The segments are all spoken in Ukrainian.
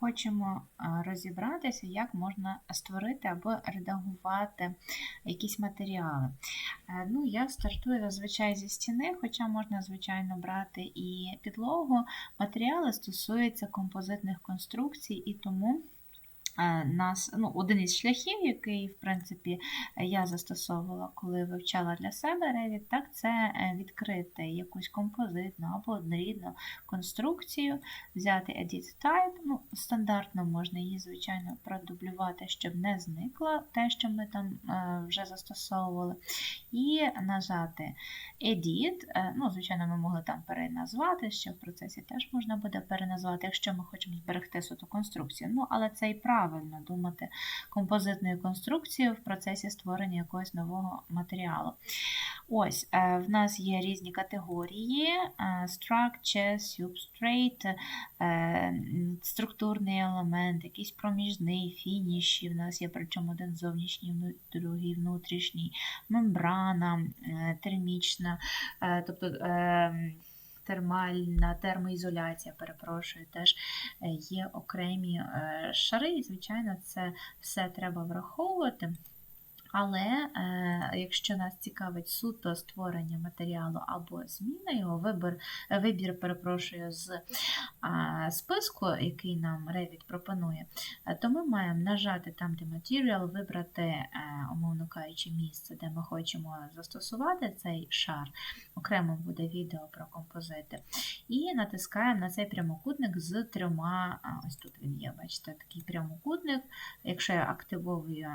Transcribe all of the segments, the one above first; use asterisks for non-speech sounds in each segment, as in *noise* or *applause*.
хочемо розібратися, як можна створити або редагувати якісь матеріали. Е, Ну, я стартую зазвичай зі стіни, хоча можна, звичайно, брати і підлогу. Матеріали стосуються композитних конструкцій, і тому нас, ну, один із шляхів, який, в принципі, я застосовувала, коли вивчала для себе Revit, так, це е, відкрити якусь композитну або однорідну конструкцію, взяти Edit Type, ну, стандартно можна її, звичайно, продублювати, щоб не зникло те, що ми там е, вже застосовували, і нажати Edit. Е, Ну, звичайно, ми могли там переназвати, ще в процесі теж можна буде переназвати, якщо ми хочемо зберегти суто конструкцію. Ну, але це і думати композитною конструкцією в процесі створення якогось нового матеріалу. Ось, е, в нас є різні категорії: е, structure, substrate, е, структурний елемент, якийсь проміжний, фініші. В нас є причому один зовнішній, другий внутрішній, мембрана, термічна, тобто. Термальна термоізоляція, перепрошую, теж е, є окремі е, шари, і, звичайно, це все треба враховувати. Але е, якщо нас цікавить суто створення матеріалу або зміна його, вибір, вибір перепрошую, з а, списку, який нам Revit пропонує, е, то ми маємо нажати там, де Material, вибрати, е, умовно кажучи, місце, де ми хочемо застосувати цей шар. Окремо буде відео про композити. І натискаємо на цей прямокутник з трьома, ось тут він є, бачите, такий прямокутник. Якщо я активовую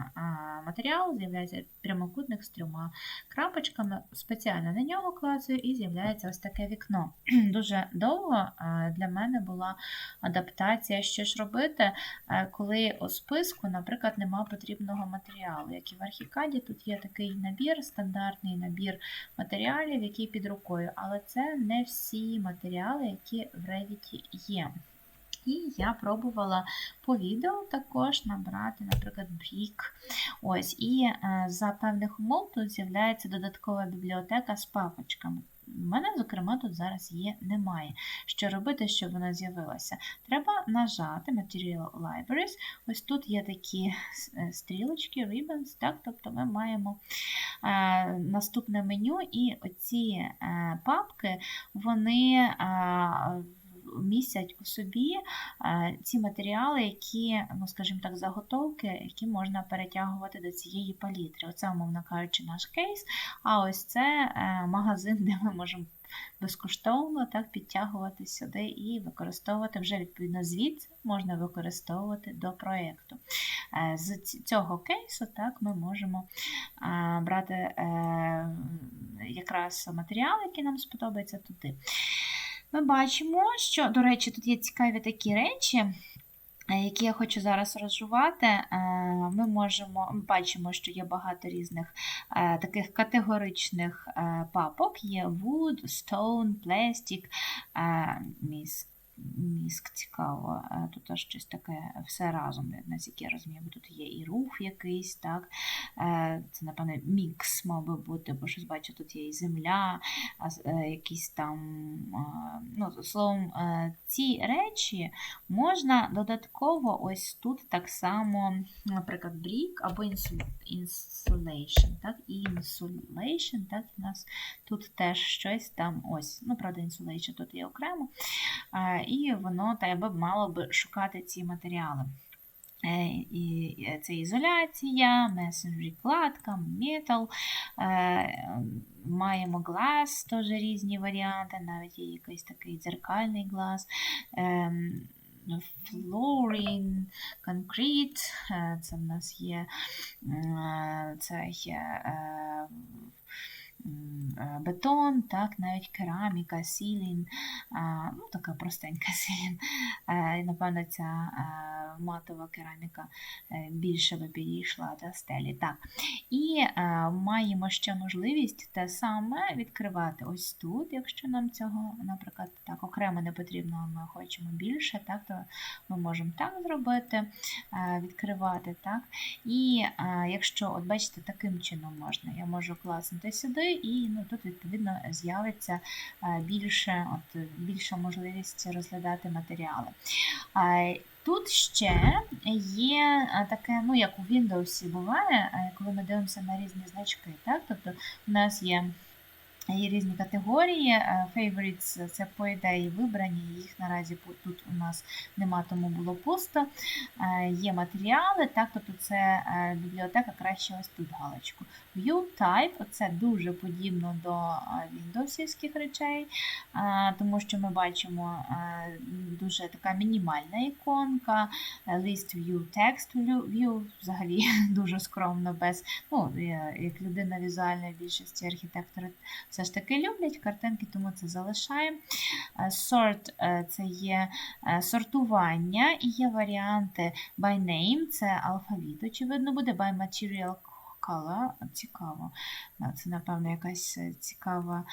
матеріал, з'являється прямокутник з трьома крапочками. Спеціально на нього клацаю і з'являється ось таке вікно. *clears throat* Дуже довго для мене була адаптація, що ж робити, е, коли у списку, наприклад, нема потрібного матеріалу. Як і в Архікаді, тут є такий набір, стандартний набір матеріалів, який під рукою, але це не всі матеріали, які в Revit є. І я пробувала по відео також набрати, наприклад, брік. Ось, і е, за певних умов тут з'являється додаткова бібліотека з папочками. У мене, зокрема, тут зараз її немає. Що робити, щоб вона з'явилася? Треба нажати Material Libraries. Ось тут є такі е, стрілочки, ribbons, так? тобто ми маємо е, наступне меню, і оці е, папки, вони е, містять у собі е, ці матеріали, які, ну, скажімо так, заготовки, які можна перетягувати до цієї палітри. Оце, умовно кажучи, наш кейс. А ось це е, магазин, *laughs* де ми можемо безкоштовно так підтягувати сюди і використовувати вже відповідно звідси можна використовувати до проєкту. Е, З цього кейсу так, ми можемо брати якраз матеріали, які нам сподобаються туди. Ми бачимо, що, до речі, тут є цікаві такі речі. е, Які я хочу зараз розжувати, Е, ми можемо ми бачимо, що є багато різних е, таких категоричних папок: є wood, stone, plastic, міс- міск цікаво. Е, Тут аж щось таке все разом, наскільки я розумію, бо тут є і рух якийсь, так. Е, Це, напевне, мікс мав би бути, бо щось бачу, тут є і земля, е, якісь там, ну, словом, ці речі можна додатково ось тут так само, наприклад, брік або інсу- insulation, так, insulation, так, у нас тут теж щось там, ось, ну, правда, insulation тут є окремо, і воно тебе б мало би шукати ці матеріали. Е, І е, це ізоляція, messenger кладка, метал. Е, Маємо глаз, теж різні варіанти, навіть є якийсь такий дзеркальний глаз. Ем, Flooring, concrete, е, це в нас є це є бетон, так, навіть кераміка, сілін, е, ну, така простенька *laughs* сілін. Е, напевно, ця е, матова кераміка е, більше би підійшла до стелі. Так. І е, маємо ще можливість те саме відкривати ось тут, якщо нам цього, наприклад, так окремо не потрібно, ми хочемо більше, так, то ми можемо так зробити, е, відкривати. так. І е, якщо, от бачите, таким чином можна, я можу класнути сюди, і ну, тут, відповідно, з'явиться е, більше, от, більша можливість розглядати матеріали. Е, Тут ще є таке, ну як у Windows буває, коли ми дивимося на різні значки. Так? Тобто у нас є Є різні категорії. Е, Favorites це по ідеї вибрані, їх наразі тут у нас нема, тому було пусто. Е, Є матеріали, так, тобто це е, бібліотека краще ось тут галочку. View Type це дуже подібно до Windows речей, тому що ми бачимо дуже така мінімальна іконка, List View Text View, взагалі *laughs* дуже скромно, без, ну, як людина візуальної більшості архітектори все ж таки люблять картинки, тому це залишаємо. Sort е, це є е, сортування, і є варіанти by name, це алфавіт, очевидно, буде by material color. Цікаво. Це, напевно, якась е, цікава.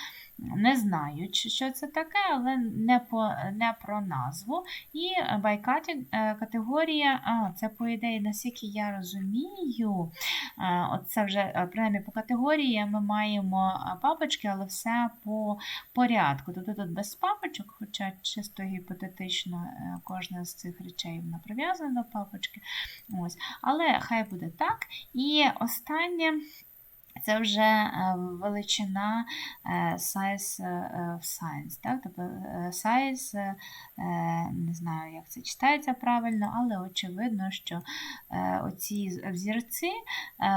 Не знаю, що це таке, але не по, не про назву. І байкаті категорія, а, це, по ідеї, наскільки я розумію, це вже принаймні по категорії ми маємо папочки, але все по порядку. Тобто тут без папочок, хоча чисто гіпотетично е, кожна з цих речей вона прив'язана до папочки. Ось. Але хай буде так. І останнє. Це вже е, величина е, size of science. Так? Тобто size, не знаю, як це читається правильно, але очевидно, що оці взірці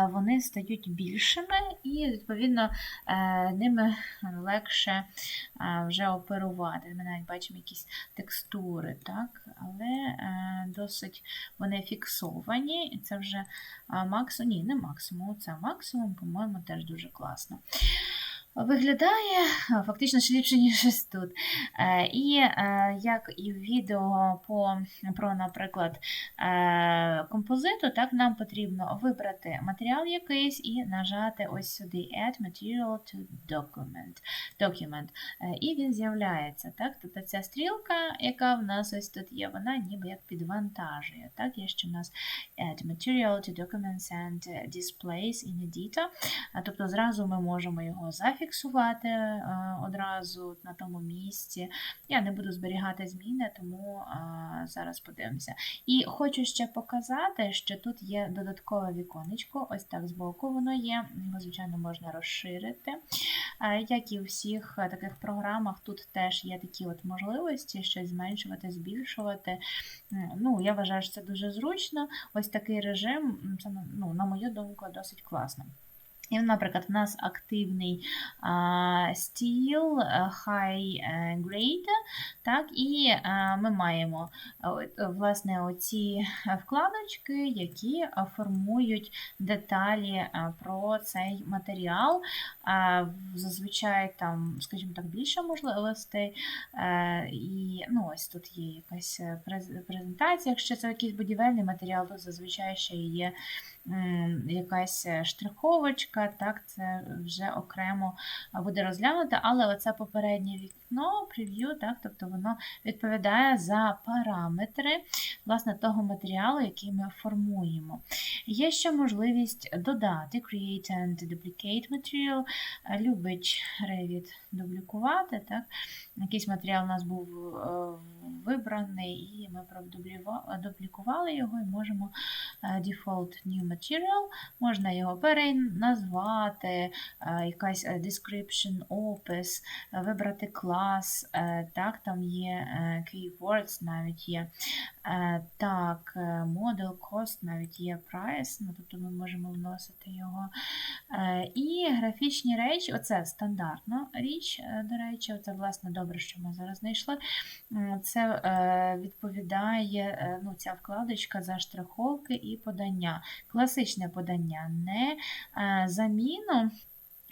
вони стають більшими і, відповідно, ними легше вже оперувати. Ми навіть бачимо якісь текстури, так? але досить вони фіксовані, це вже максимум, ні, не максимум, це максимум, по-моєму теж дуже класно. Виглядає фактично ще ліпше, ніж ось тут. Е, і е, як і в відео по, про, наприклад, е, композиту, так нам потрібно вибрати матеріал якийсь і нажати ось сюди Add Material to Document. document. І він з'являється. так? Тобто ця стрілка, яка в нас ось тут є, вона ніби як підвантажує. Так? Є ще в нас Add Material to Documents and Displays in Editor. Тобто зразу ми можемо його зафіксувати зафіксувати е, одразу на тому місці. Я не буду зберігати зміни, тому е, зараз подивимося. І хочу ще показати, що тут є додаткове віконечко, ось так збоку воно є, його, звичайно, можна розширити. Е, як і у всіх таких програмах, тут теж є такі от можливості, щось зменшувати, збільшувати. Ну, Я вважаю, що це дуже зручно. Ось такий режим, це, ну, на мою думку, досить класно. І, наприклад, у нас активний стіл high е, grade, так, і ми маємо власне оці вкладочки, які формують деталі про цей матеріал. Зазвичай там, скажімо так, більше можливостей. Е, і ну, ось тут є якась презентація. Якщо це якийсь будівельний матеріал, то зазвичай ще є якась штриховочка, так, це вже окремо буде розглянуто, але оце попереднє вікно, прев'ю, так, тобто воно відповідає за параметри власне, того матеріалу, який ми формуємо. Є ще можливість додати Create and Duplicate Material. Любить Revit дублікувати. Так? Якийсь матеріал у нас був е, вибраний, і ми продублікували його і можемо е, Default New Material, можна його переназвати, е, якась description, опис, вибрати клас, так, там є keywords, навіть є. Так, model cost, навіть є price, ну, тобто ми можемо вносити його. І графічні речі, оце стандартна річ, до речі, це, власне, добре, що ми зараз знайшли. Це е, відповідає е, ну, ця вкладочка за штриховки і подання. Класичне подання, не е, заміну.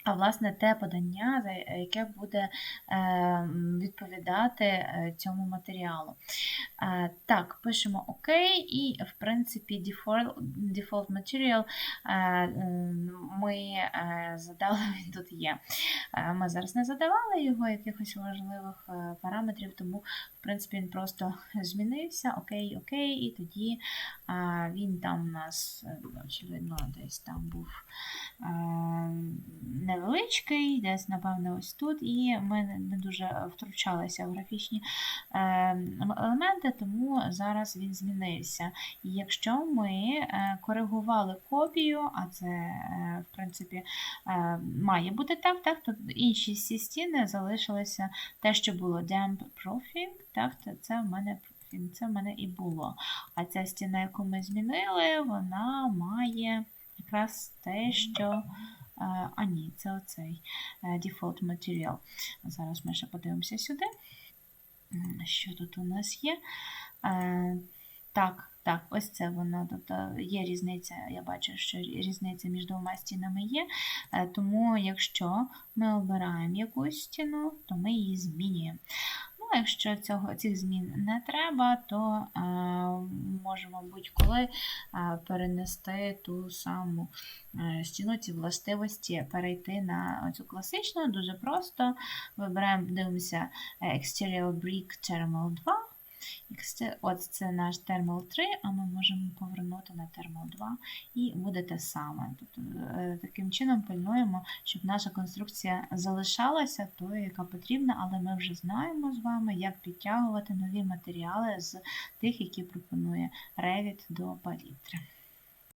А власне те подання, яке буде відповідати цьому матеріалу. Так, пишемо ОК, і, в принципі, default default material ми задали, *laughs* він тут є. Ми зараз не задавали його якихось важливих параметрів, тому, в принципі, він просто *laughs* змінився. Окей, окей, і тоді він там у нас, очевидно, десь там був не невеличкий, десь, напевно, ось тут, і ми не- дуже втручалися в графічні е, елементи, тому зараз він змінився. І якщо ми е, коригували копію, а це, е, в принципі, е, має бути так, так, то інші всі стіни залишилися те, що було damp proofing, так, це, це в мене це в мене і було. А ця стіна, яку ми змінили, вона має якраз те, що. Е, А ні, це оцей е, default material. Зараз ми ще подивимося сюди. Що тут у нас є? Е, Так, так, ось це воно. Тобто є різниця, я бачу, що різниця між двома стінами є. Е, Тому, якщо ми обираємо якусь стіну, то ми її змінюємо. Якщо цього, цих змін не треба, то е, можемо будь-коли е, перенести ту саму е, стіну, ці властивості, перейти на цю класичну, дуже просто. Вибираємо, дивимося е, Exterior Brick Thermal 2. От це наш термал 3, а ми можемо повернути на термал 2 і буде те саме. Тобто, е, таким чином пильнуємо, щоб наша конструкція залишалася тою, яка потрібна, але ми вже знаємо з вами, як підтягувати нові матеріали з тих, які пропонує Revit до палітри.